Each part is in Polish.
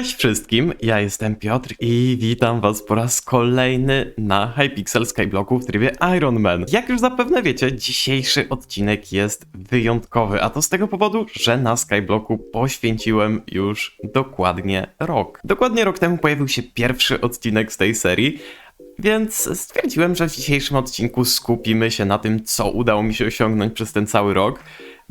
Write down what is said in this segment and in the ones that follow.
Cześć wszystkim, ja jestem Piotr i witam was po raz kolejny na Hypixel Skyblocku w trybie Iron Man. Jak już zapewne wiecie, dzisiejszy odcinek jest wyjątkowy, a to z tego powodu, że na Skyblocku poświęciłem już dokładnie rok. Dokładnie rok temu pojawił się pierwszy odcinek z tej serii, więc stwierdziłem, że w dzisiejszym odcinku skupimy się na tym, co udało mi się osiągnąć przez ten cały rok,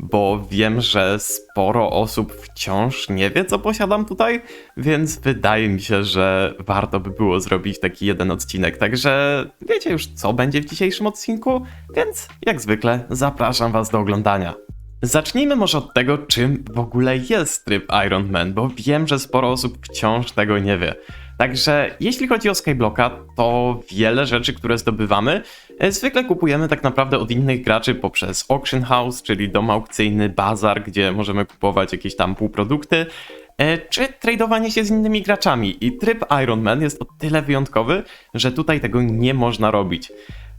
bo wiem, że sporo osób wciąż nie wie, co posiadam tutaj, więc wydaje mi się, że warto by było zrobić taki jeden odcinek. Także wiecie już, co będzie w dzisiejszym odcinku, więc jak zwykle zapraszam Was do oglądania. Zacznijmy może od tego, czym w ogóle jest tryb Iron Man, bo wiem, że sporo osób wciąż tego nie wie. Także jeśli chodzi o Skyblocka, to wiele rzeczy, które zdobywamy, e, zwykle kupujemy tak naprawdę od innych graczy poprzez Auction House, czyli dom aukcyjny, bazar, gdzie możemy kupować jakieś tam półprodukty, e, czy tradowanie się z innymi graczami. I tryb Iron Man jest o tyle wyjątkowy, że tutaj tego nie można robić.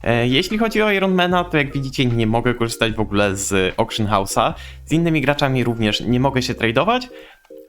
E, Jeśli chodzi o Ironmana, to jak widzicie nie mogę korzystać w ogóle z Auction House'a. Z innymi graczami również nie mogę się tradować,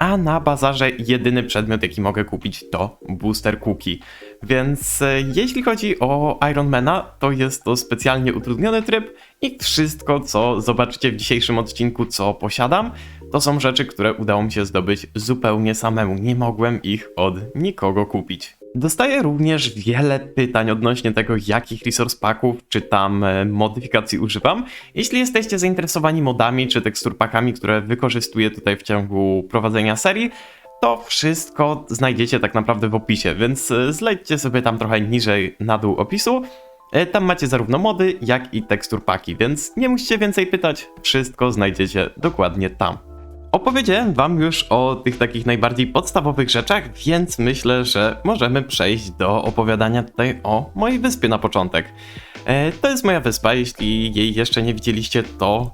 a na bazarze jedyny przedmiot jaki mogę kupić to booster cookie. Więc e, jeśli chodzi o Ironmana, to jest to specjalnie utrudniony tryb i wszystko co zobaczycie w dzisiejszym odcinku co posiadam, to są rzeczy, które udało mi się zdobyć zupełnie samemu. Nie mogłem ich od nikogo kupić. Dostaję również wiele pytań odnośnie tego, jakich resource packów czy tam e, modyfikacji używam. Jeśli jesteście zainteresowani modami czy tekstur packami, które wykorzystuję tutaj w ciągu prowadzenia serii, to wszystko znajdziecie tak naprawdę w opisie, więc e, zlećcie sobie tam trochę niżej na dół opisu. E, Tam macie zarówno mody, jak i tekstur paki, więc nie musicie więcej pytać, wszystko znajdziecie dokładnie tam. Opowiedziałem wam już o tych takich najbardziej podstawowych rzeczach, więc myślę, że możemy przejść do opowiadania tutaj o mojej wyspie na początek. E, to jest moja wyspa, jeśli jej jeszcze nie widzieliście, to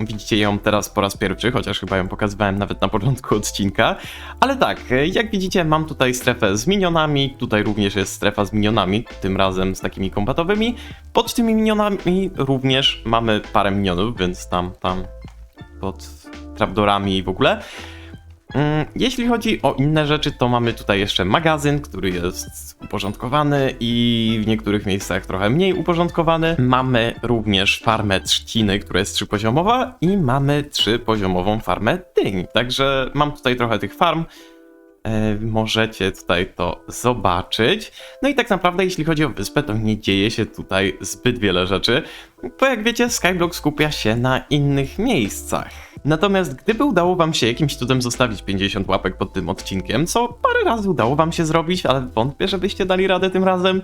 widzicie ją teraz po raz pierwszy, chociaż chyba ją pokazywałem nawet na początku odcinka. Ale tak, e, jak widzicie mam tutaj strefę z minionami, tutaj również jest strefa z minionami, tym razem z takimi kombatowymi. Pod tymi minionami również mamy parę minionów, więc tam, tam pod trapdorami i w ogóle. Mm, Jeśli chodzi o inne rzeczy, to mamy tutaj jeszcze magazyn, który jest uporządkowany i w niektórych miejscach trochę mniej uporządkowany. Mamy również farmę trzciny, która jest trzypoziomowa i mamy trzypoziomową farmę dyń. Także mam tutaj trochę tych farm. E, Możecie tutaj to zobaczyć. No i tak naprawdę, jeśli chodzi o wyspę, to nie dzieje się tutaj zbyt wiele rzeczy, bo jak wiecie, Skyblock skupia się na innych miejscach. Natomiast gdyby udało wam się jakimś cudem zostawić 50 łapek pod tym odcinkiem, co parę razy udało wam się zrobić, ale wątpię, żebyście dali radę tym razem,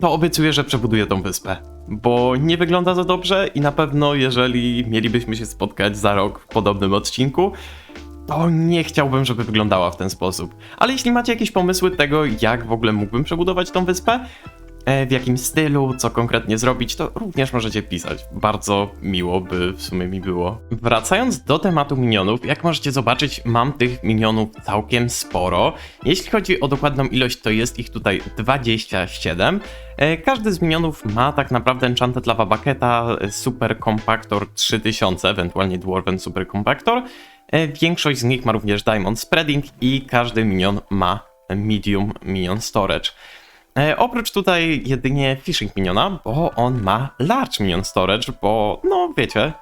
to obiecuję, że przebuduję tą wyspę. Bo nie wygląda to dobrze i na pewno, jeżeli mielibyśmy się spotkać za rok w podobnym odcinku, to nie chciałbym, żeby wyglądała w ten sposób. Ale jeśli macie jakieś pomysły tego, jak w ogóle mógłbym przebudować tą wyspę, w jakim stylu, co konkretnie zrobić, to również możecie pisać. Bardzo miło by w sumie mi było. Wracając do tematu minionów, jak możecie zobaczyć, mam tych minionów całkiem sporo. Jeśli chodzi o dokładną ilość, to jest ich tutaj 27. E, Każdy z minionów ma tak naprawdę Enchanted Lava Bucketa, e, Super Compactor 3000, ewentualnie Dwarven Super Compactor. E, Większość z nich ma również Diamond Spreading i każdy minion ma Medium Minion Storage. E, oprócz tutaj jedynie Fishing Miniona, bo on ma Large Minion Storage, bo no wiecie,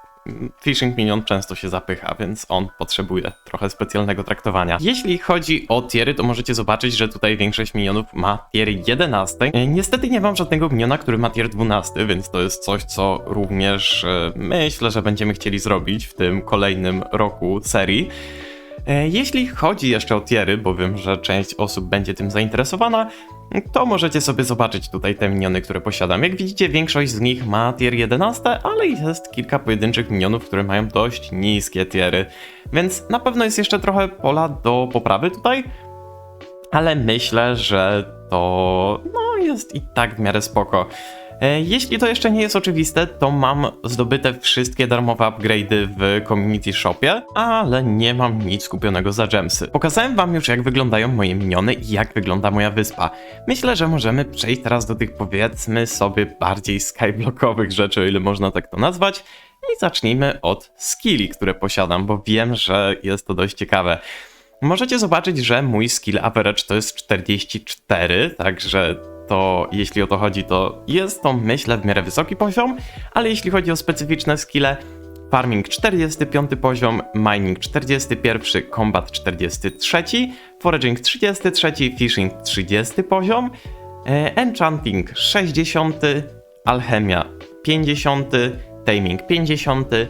Fishing Minion często się zapycha, więc on potrzebuje trochę specjalnego traktowania. Jeśli chodzi o tiery, to możecie zobaczyć, że tutaj większość minionów ma tier 11. E, Niestety nie mam żadnego miniona, który ma tier 12, więc to jest coś, co również e, myślę, że będziemy chcieli zrobić w tym kolejnym roku serii. E, Jeśli chodzi jeszcze o tiery, bo wiem, że część osób będzie tym zainteresowana, to możecie sobie zobaczyć tutaj te miniony, które posiadam. Jak widzicie, większość z nich ma tier 11, ale jest kilka pojedynczych minionów, które mają dość niskie tiery. Więc na pewno jest jeszcze trochę pola do poprawy tutaj, ale myślę, że to no, jest i tak w miarę spoko. E, Jeśli to jeszcze nie jest oczywiste, to mam zdobyte wszystkie darmowe upgrade'y w Community Shopie, ale nie mam nic kupionego za gemsy. Pokazałem wam już jak wyglądają moje miniony i jak wygląda moja wyspa. Myślę, że możemy przejść teraz do tych powiedzmy sobie bardziej skyblockowych rzeczy, o ile można tak to nazwać. I zacznijmy od skilli, które posiadam, bo wiem, że jest to dość ciekawe. możecie zobaczyć, że mój skill average to jest 44, także to jeśli o to chodzi, to jest to myślę w miarę wysoki poziom, ale jeśli chodzi o specyficzne skille, Farming 45 poziom, Mining 41, Combat 43, Foraging 33, Fishing 30 poziom, e, Enchanting 60, Alchemia 50, Taming 50,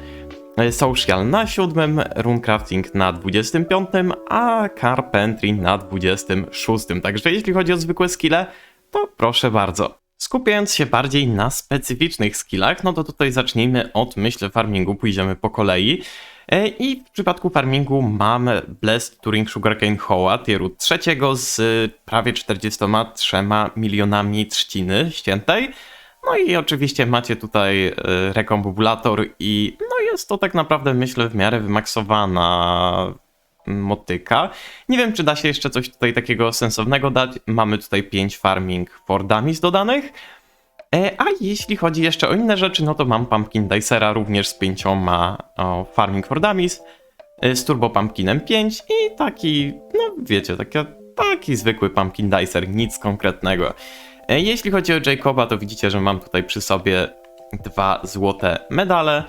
e, Social na 7, Runecrafting na 25, a Carpentry na 26. Także jeśli chodzi o zwykłe skille, to proszę bardzo. Skupiając się bardziej na specyficznych skillach, no to tutaj zacznijmy od, myślę, farmingu, pójdziemy po kolei. E, I w przypadku farmingu mamy Blessed Turing Sugarcane Hoła tieru trzeciego z prawie 43 milionami trzciny ściętej. No i oczywiście macie tutaj e, rekombulator i no jest to tak naprawdę myślę w miarę wymaksowana motyka. Nie wiem, czy da się jeszcze coś tutaj takiego sensownego dać. Mamy tutaj 5 farming for dummies dodanych. E, a jeśli chodzi jeszcze o inne rzeczy, no to mam Pumpkin Dicera również z pięcioma o, Farming for Dummies, e, z Turbo Pumpkinem 5 i taki, no wiecie, taki, taki zwykły Pumpkin Dicer, nic konkretnego. E, jeśli chodzi o Jacoba, to widzicie, że mam tutaj przy sobie dwa złote medale.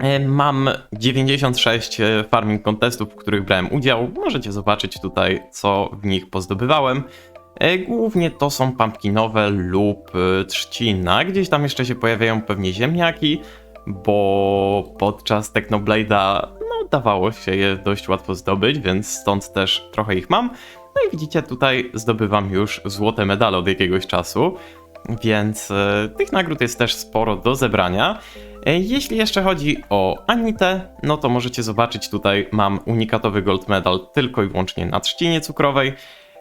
E, Mam 96 e, farming contestów, w których brałem udział. Możecie zobaczyć tutaj, co w nich pozdobywałem. E, Głównie to są pumpkinowe lub trzcina. Gdzieś tam jeszcze się pojawiają pewnie ziemniaki, bo podczas Technoblade'a no, dawało się je dość łatwo zdobyć, więc stąd też trochę ich mam. No i widzicie, tutaj zdobywam już złote medale od jakiegoś czasu, więc tych nagród jest też sporo do zebrania. E, Jeśli jeszcze chodzi o Anitę, no to możecie zobaczyć tutaj mam unikatowy gold medal tylko i wyłącznie na trzcinie cukrowej.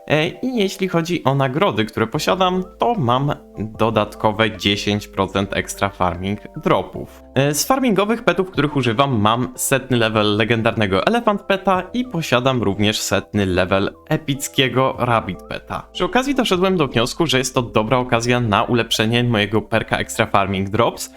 E, I jeśli chodzi o nagrody, które posiadam, to mam dodatkowe 10% extra farming dropów. E, Z farmingowych petów, których używam, mam setny level legendarnego Elephant Peta i posiadam również setny level epickiego Rabbit Peta. Przy okazji doszedłem do wniosku, że jest to dobra okazja na ulepszenie mojego perka extra farming drops,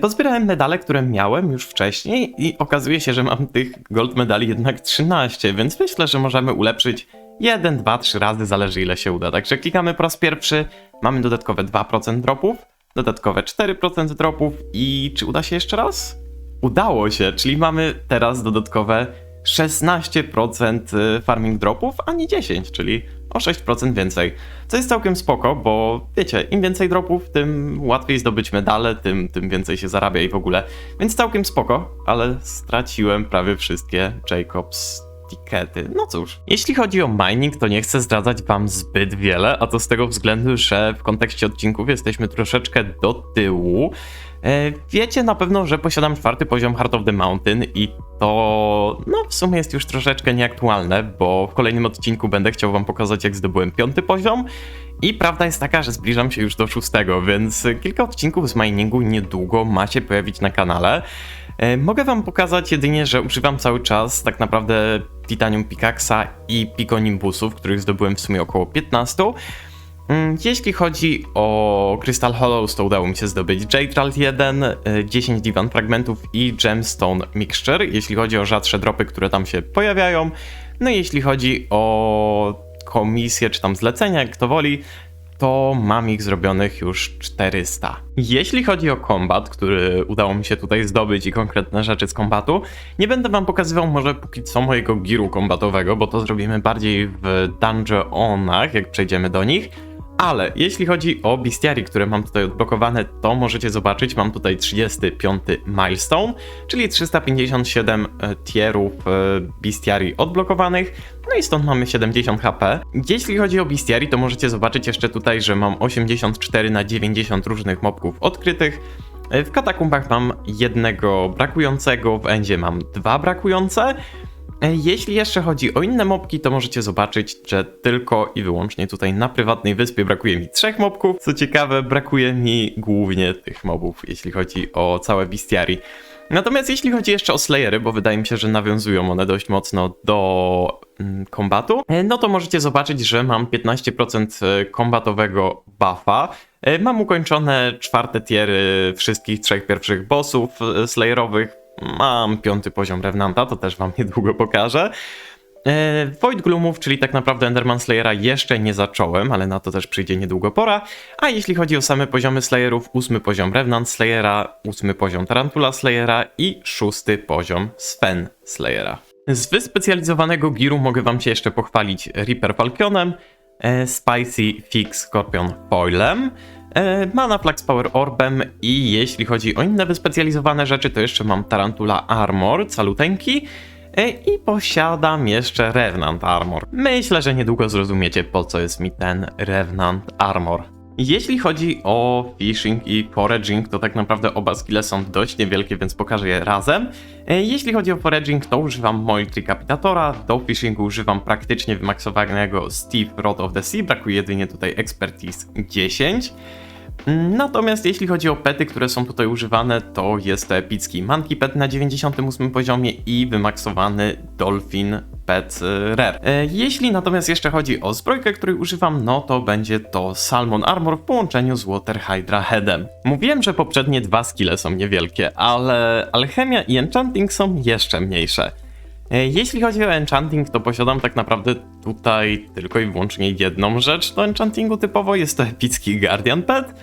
Pozbierałem medale, które miałem już wcześniej i okazuje się, że mam tych gold medali jednak 13, więc myślę, że możemy ulepszyć 1, 2, 3 razy, zależy ile się uda. Także klikamy po raz pierwszy, mamy dodatkowe 2% dropów, dodatkowe 4% dropów i czy uda się jeszcze raz? Udało się, czyli mamy teraz dodatkowe 16% y, farming dropów, a nie 10, czyli o 6% więcej. Co jest całkiem spoko, bo wiecie, im więcej dropów, tym łatwiej zdobyć medale, tym, tym więcej się zarabia i w ogóle. Więc całkiem spoko, ale straciłem prawie wszystkie Jacobs tikety. No cóż, jeśli chodzi o mining, to nie chcę zdradzać wam zbyt wiele, a to z tego względu, że w kontekście odcinków jesteśmy troszeczkę do tyłu. E, Wiecie na pewno, że posiadam czwarty poziom Heart of the Mountain i to no w sumie jest już troszeczkę nieaktualne, bo w kolejnym odcinku będę chciał wam pokazać jak zdobyłem piąty poziom i prawda jest taka, że zbliżam się już do szóstego, więc kilka odcinków z miningu niedługo ma się pojawić na kanale. E, Mogę wam pokazać jedynie, że używam cały czas tak naprawdę Titanium Pickaxa i Piconimbusów, których zdobyłem w sumie około 15. Mm, Jeśli chodzi o Crystal Hollows, to udało mi się zdobyć Jade 1, y, 10 Divan Fragmentów i Gemstone Mixture, jeśli chodzi o rzadsze dropy, które tam się pojawiają. No i jeśli chodzi o komisje czy tam zlecenia, jak to woli, to mam ich zrobionych już 400. Jeśli chodzi o kombat, który udało mi się tutaj zdobyć i konkretne rzeczy z kombatu, nie będę wam pokazywał może póki co mojego giru kombatowego, bo to zrobimy bardziej w dungeonach, jak przejdziemy do nich. Ale jeśli chodzi o bestiary, które mam tutaj odblokowane, to możecie zobaczyć, mam tutaj 35 milestone, czyli 357 e, tierów e, bestiary odblokowanych, no i stąd mamy 70 HP. Jeśli chodzi o bestiary, to możecie zobaczyć jeszcze tutaj, że mam 84 na 90 różnych mobków odkrytych. E, W katakumbach mam jednego brakującego, w endzie mam dwa brakujące. E, Jeśli jeszcze chodzi o inne mobki, to możecie zobaczyć, że tylko i wyłącznie tutaj na prywatnej wyspie brakuje mi trzech mobków. Co ciekawe, brakuje mi głównie tych mobów, jeśli chodzi o całe bestiary. Natomiast jeśli chodzi jeszcze o Slayery, bo wydaje mi się, że nawiązują one dość mocno do mm, kombatu, e, no to możecie zobaczyć, że mam 15% kombatowego buffa. E, Mam ukończone czwarte tiery wszystkich trzech pierwszych bossów e, Slayerowych. Mam piąty poziom Revenanta, to też wam niedługo pokażę. E, Void Gloomów, czyli tak naprawdę Enderman Slayera jeszcze nie zacząłem, ale na to też przyjdzie niedługo pora. A jeśli chodzi o same poziomy Slayerów, ósmy poziom Revenant Slayera, ósmy poziom Tarantula Slayera i szósty poziom Sven Slayera. Z wyspecjalizowanego giru mogę wam się jeszcze pochwalić Reaper Falconem, e, Spicy Fix Scorpion Foilem, Mana Flax Power Orbem i jeśli chodzi o inne wyspecjalizowane rzeczy, to jeszcze mam Tarantula Armor, caluteńki, E, I posiadam jeszcze Revenant Armor. Myślę, że niedługo zrozumiecie, po co jest mi ten Revenant Armor. Jeśli chodzi o fishing i foraging, to tak naprawdę oba skille są dość niewielkie, więc pokażę je razem. E, Jeśli chodzi o foraging, to używam Moil Tricapitatora, do fishingu używam praktycznie wymaksowanego Steve Rod of the Sea, brakuje jedynie tutaj Expertise 10. Natomiast jeśli chodzi o pety, które są tutaj używane, to jest to epicki Monkey Pet na 98 poziomie i wymaksowany Dolphin Pet y, Rare. E, Jeśli natomiast jeszcze chodzi o zbrojkę, której używam, no to będzie to Salmon Armor w połączeniu z Water Hydra Headem. Mówiłem, że poprzednie dwa skille są niewielkie, ale Alchemia i Enchanting są jeszcze mniejsze. E, Jeśli chodzi o enchanting, to posiadam tak naprawdę tutaj tylko i wyłącznie jedną rzecz do enchantingu typowo, jest to epicki Guardian Pet.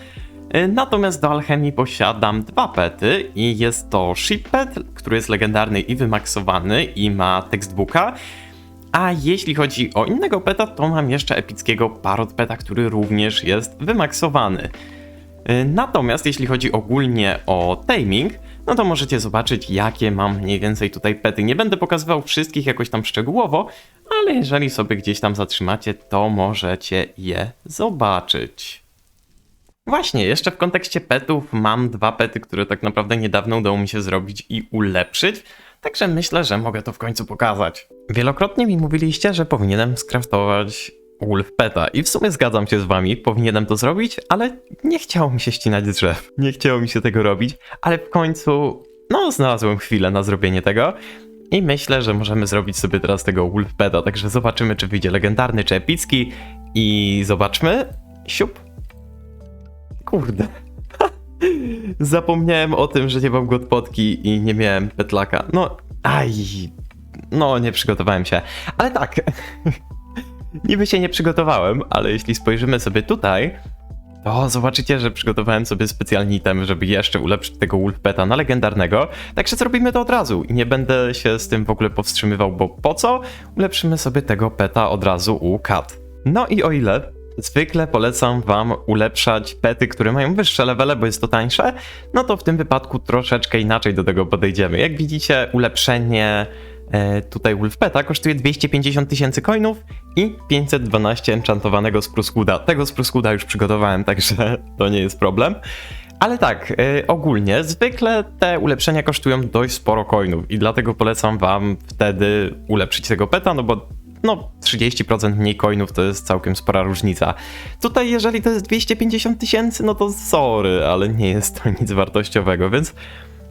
E, Natomiast do alchemii posiadam dwa pety i jest to Ship Pet, który jest legendarny i wymaksowany i ma textbooka. A jeśli chodzi o innego peta, to mam jeszcze epickiego Parrot Peta, który również jest wymaksowany. Y, Natomiast jeśli chodzi ogólnie o taming, no to możecie zobaczyć, jakie mam mniej więcej tutaj pety. Nie będę pokazywał wszystkich jakoś tam szczegółowo, ale jeżeli sobie gdzieś tam zatrzymacie, to możecie je zobaczyć. Właśnie, jeszcze w kontekście petów mam dwa pety, które tak naprawdę niedawno udało mi się zrobić i ulepszyć, także myślę, że mogę to w końcu pokazać. Wielokrotnie mi mówiliście, że powinienem skraftować Wolf Peta i w sumie zgadzam się z wami, powinienem to zrobić, ale nie chciało mi się ścinać drzew. Nie chciało mi się tego robić, ale w końcu, no, znalazłem chwilę na zrobienie tego. I myślę, że możemy zrobić sobie teraz tego Wolf Peta, także zobaczymy, czy wyjdzie legendarny, czy epicki. I zobaczmy. Siup. Kurde. Zapomniałem o tym, że nie mam godpotki i nie miałem petlaka. No, aj. No, nie przygotowałem się. Ale tak. Niby się nie przygotowałem, ale jeśli spojrzymy sobie tutaj, to zobaczycie, że przygotowałem sobie specjalny item, żeby jeszcze ulepszyć tego Wolfpeta na legendarnego. Także zrobimy to od razu i nie będę się z tym w ogóle powstrzymywał, bo po co? Ulepszymy sobie tego peta od razu u Kat. No i o ile zwykle polecam wam ulepszać pety, które mają wyższe levele, bo jest to tańsze, no to w tym wypadku troszeczkę inaczej do tego podejdziemy. Jak widzicie, ulepszenie tutaj Wolfpeta kosztuje 250 tysięcy coinów i 512 enchantowanego Spruskooda. Tego Spruskooda już przygotowałem, także to nie jest problem. Ale tak, y, ogólnie zwykle te ulepszenia kosztują dość sporo coinów i dlatego polecam wam wtedy ulepszyć tego peta, no bo no 30% mniej coinów to jest całkiem spora różnica. Tutaj jeżeli to jest 250 tysięcy, no to sorry, ale nie jest to nic wartościowego, więc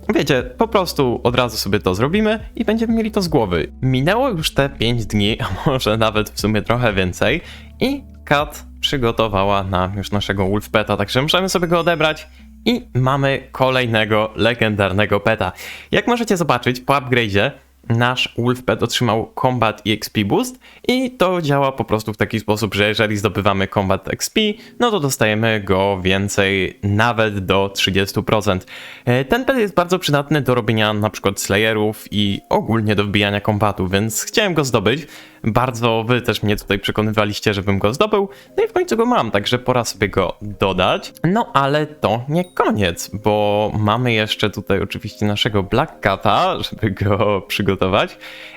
Wiecie, po prostu od razu sobie to zrobimy i będziemy mieli to z głowy. Minęło już te 5 dni, a może nawet w sumie trochę więcej i Kat przygotowała nam już naszego Wolfpeta, także możemy sobie go odebrać i mamy kolejnego legendarnego peta. Jak możecie zobaczyć po upgrade'zie nasz Wolfpet otrzymał Combat EXP Boost i to działa po prostu w taki sposób, że jeżeli zdobywamy Combat XP, no to dostajemy go więcej nawet do 30%. E, Ten pet jest bardzo przydatny do robienia na przykład slayerów i ogólnie do wbijania kombatu, więc chciałem go zdobyć. Bardzo wy też mnie tutaj przekonywaliście, żebym go zdobył, no i w końcu go mam, także pora sobie go dodać. No ale to nie koniec, bo mamy jeszcze tutaj oczywiście naszego Black Cata, żeby go przygotować.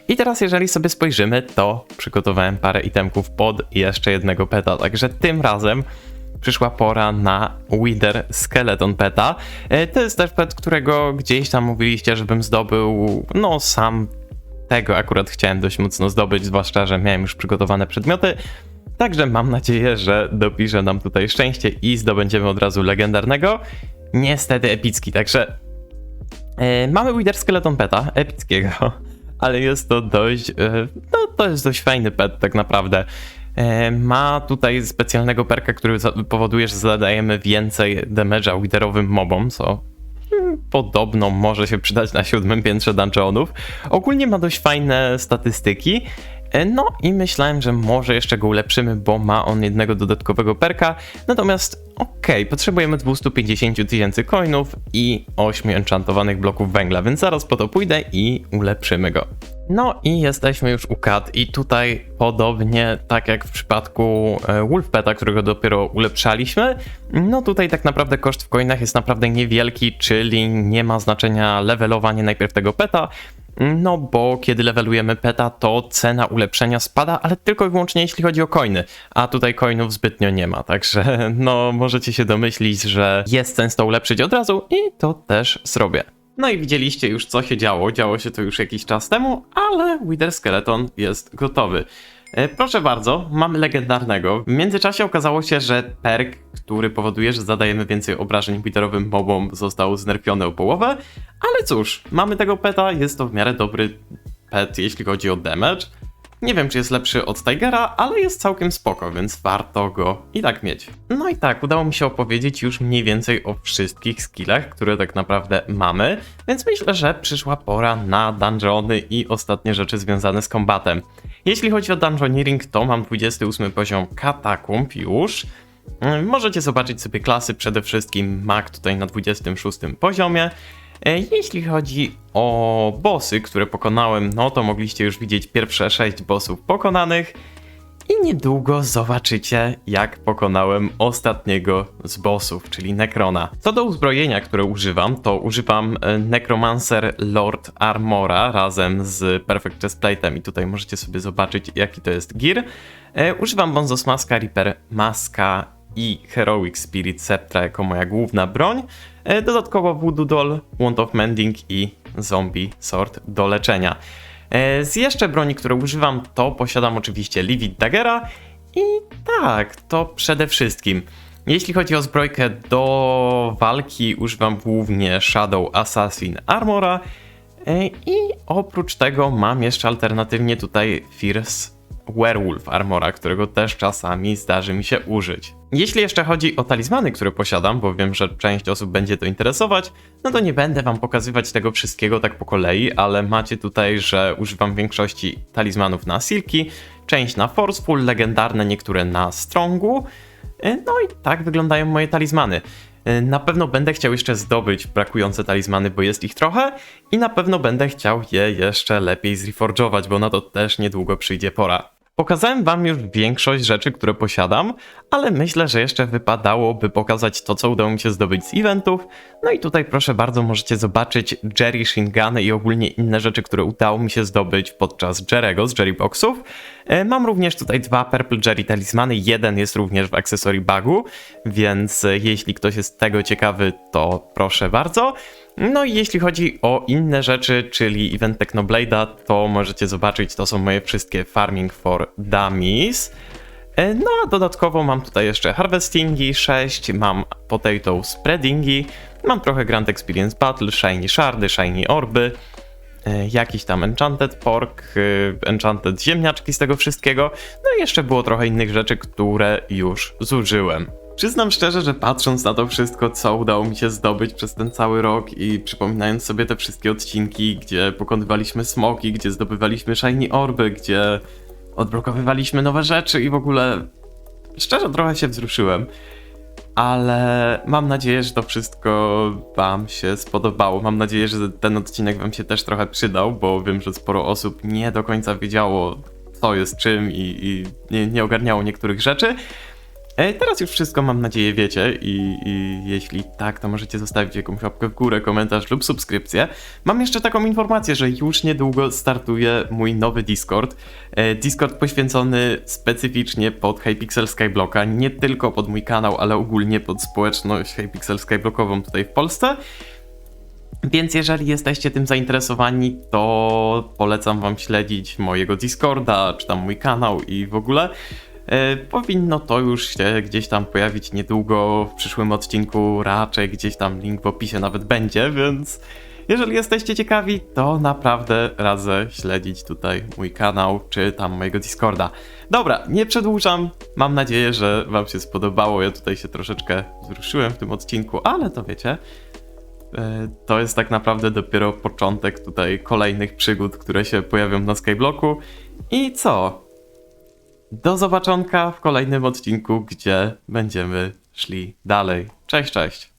I teraz jeżeli sobie spojrzymy, to przygotowałem parę itemków pod jeszcze jednego peta, także tym razem przyszła pora na Wither Skeleton Peta. E, To jest też pet, którego gdzieś tam mówiliście, żebym zdobył, no sam tego akurat chciałem dość mocno zdobyć, zwłaszcza, że miałem już przygotowane przedmioty. Także mam nadzieję, że dopisze nam tutaj szczęście i zdobędziemy od razu legendarnego. Niestety epicki, także mamy Wither Skeleton Peta, epickiego, ale jest to dość, e, no to jest dość fajny pet tak naprawdę. E, ma tutaj specjalnego perka, który powoduje, że zadajemy więcej damage'a Witherowym mobom, co mm, podobno może się przydać na siódmym piętrze dungeonów. Ogólnie ma dość fajne statystyki. E, No i myślałem, że może jeszcze go ulepszymy, bo ma on jednego dodatkowego perka. Natomiast okej, potrzebujemy 250 tysięcy coinów i 8 enchantowanych bloków węgla, więc zaraz po to pójdę i ulepszymy go. No i jesteśmy już u Kat i tutaj podobnie tak jak w przypadku e, Wolfpeta, którego dopiero ulepszaliśmy, no tutaj tak naprawdę koszt w coinach jest naprawdę niewielki, czyli nie ma znaczenia levelowanie najpierw tego peta, no bo kiedy levelujemy peta, to cena ulepszenia spada, ale tylko i wyłącznie jeśli chodzi o coiny, a tutaj coinów zbytnio nie ma, także no możecie się domyślić, że jest sens to ulepszyć od razu i to też zrobię. No i widzieliście już co się działo, działo się to już jakiś czas temu, ale Wither Skeleton jest gotowy. E, Proszę bardzo, mamy legendarnego. W międzyczasie okazało się, że perk, który powoduje, że zadajemy więcej obrażeń widerowym mobom, został znerfiony o połowę. Ale cóż, mamy tego peta, jest to w miarę dobry pet, jeśli chodzi o damage. Nie wiem, czy jest lepszy od Tigera, ale jest całkiem spoko, więc warto go i tak mieć. No i tak, udało mi się opowiedzieć już mniej więcej o wszystkich skillach, które tak naprawdę mamy, więc myślę, że przyszła pora na dungeony i ostatnie rzeczy związane z kombatem. Jeśli chodzi o dungeoneering, to mam 28 poziom katakumb już. Mm, Możecie zobaczyć sobie klasy, przede wszystkim Mac tutaj na 26 poziomie. E, Jeśli chodzi o bossy, które pokonałem, no to mogliście już widzieć pierwsze 6 bossów pokonanych. I niedługo zobaczycie, jak pokonałem ostatniego z bossów, czyli Necrona. Co do uzbrojenia, które używam, to używam e, Necromancer Lord Armora razem z Perfect Chestplate'em i tutaj możecie sobie zobaczyć, jaki to jest gear. E, używam Bonzos Maska, Reaper Maska i Heroic Spirit Sceptra jako moja główna broń. E, Dodatkowo Voodoo Doll, Wand of Mending i Zombie Sword do leczenia. E, Z jeszcze broni, które używam, to posiadam oczywiście Livid Daggera i tak, to przede wszystkim. Jeśli chodzi o zbrojkę do walki, używam głównie Shadow Assassin Armora e, i oprócz tego mam jeszcze alternatywnie tutaj Fierce Werewolf Armora, którego też czasami zdarzy mi się użyć. Jeśli jeszcze chodzi o talizmany, które posiadam, bo wiem, że część osób będzie to interesować, no to nie będę wam pokazywać tego wszystkiego tak po kolei, ale macie tutaj, że używam większości talizmanów na Silki, część na Forceful, legendarne niektóre na Strongu. E, No i tak wyglądają moje talizmany. E, Na pewno będę chciał jeszcze zdobyć brakujące talizmany, bo jest ich trochę i na pewno będę chciał je jeszcze lepiej zreforge'ować, bo na to też niedługo przyjdzie pora. Pokazałem wam już większość rzeczy, które posiadam, ale myślę, że jeszcze wypadałoby pokazać to, co udało mi się zdobyć z eventów. No i tutaj proszę bardzo możecie zobaczyć Jerry Shingany i ogólnie inne rzeczy, które udało mi się zdobyć podczas Jerego z Jerry Boxów. E, Mam również tutaj dwa Purple Jerry talizmany, jeden jest również w akcesorii bagu, więc e, jeśli ktoś jest tego ciekawy, to proszę bardzo. No i jeśli chodzi o inne rzeczy, czyli event Technoblade'a, to możecie zobaczyć, to są moje wszystkie Farming for Dummies. E, No a dodatkowo mam tutaj jeszcze Harvestingi 6, mam Potato Spreadingi, mam trochę Grand Experience Battle, Shiny Shardy, Shiny Orby, e, jakiś tam Enchanted Pork, e, Enchanted Ziemniaczki z tego wszystkiego, no i jeszcze było trochę innych rzeczy, które już zużyłem. Przyznam szczerze, że patrząc na to wszystko, co udało mi się zdobyć przez ten cały rok i przypominając sobie te wszystkie odcinki, gdzie pokonywaliśmy smoki, gdzie zdobywaliśmy shiny orby, gdzie odblokowywaliśmy nowe rzeczy i w ogóle szczerze trochę się wzruszyłem. Ale mam nadzieję, że to wszystko Wam się spodobało. Mam nadzieję, że ten odcinek Wam się też trochę przydał, bo wiem, że sporo osób nie do końca wiedziało, co jest czym i, i nie, nie ogarniało niektórych rzeczy. E, Teraz już wszystko mam nadzieję wiecie i, i jeśli tak, to możecie zostawić jakąś łapkę w górę, komentarz lub subskrypcję. Mam jeszcze taką informację, że już niedługo startuje mój nowy Discord. E, Discord poświęcony specyficznie pod Hypixel Skyblocka, nie tylko pod mój kanał, ale ogólnie pod społeczność Hypixel Skyblockową tutaj w Polsce. Więc jeżeli jesteście tym zainteresowani, to polecam wam śledzić mojego Discorda, czy tam mój kanał i w ogóle. E, powinno to już się gdzieś tam pojawić niedługo w przyszłym odcinku, raczej gdzieś tam link w opisie nawet będzie, więc jeżeli jesteście ciekawi, to naprawdę radzę śledzić tutaj mój kanał, czy tam mojego Discorda. Dobra, nie przedłużam, mam nadzieję, że wam się spodobało, ja tutaj się troszeczkę wzruszyłem w tym odcinku, ale to wiecie, E, to jest tak naprawdę dopiero początek tutaj kolejnych przygód, które się pojawią na Skyblocku I co? Do zobaczonka w kolejnym odcinku, gdzie będziemy szli dalej. Cześć, cześć.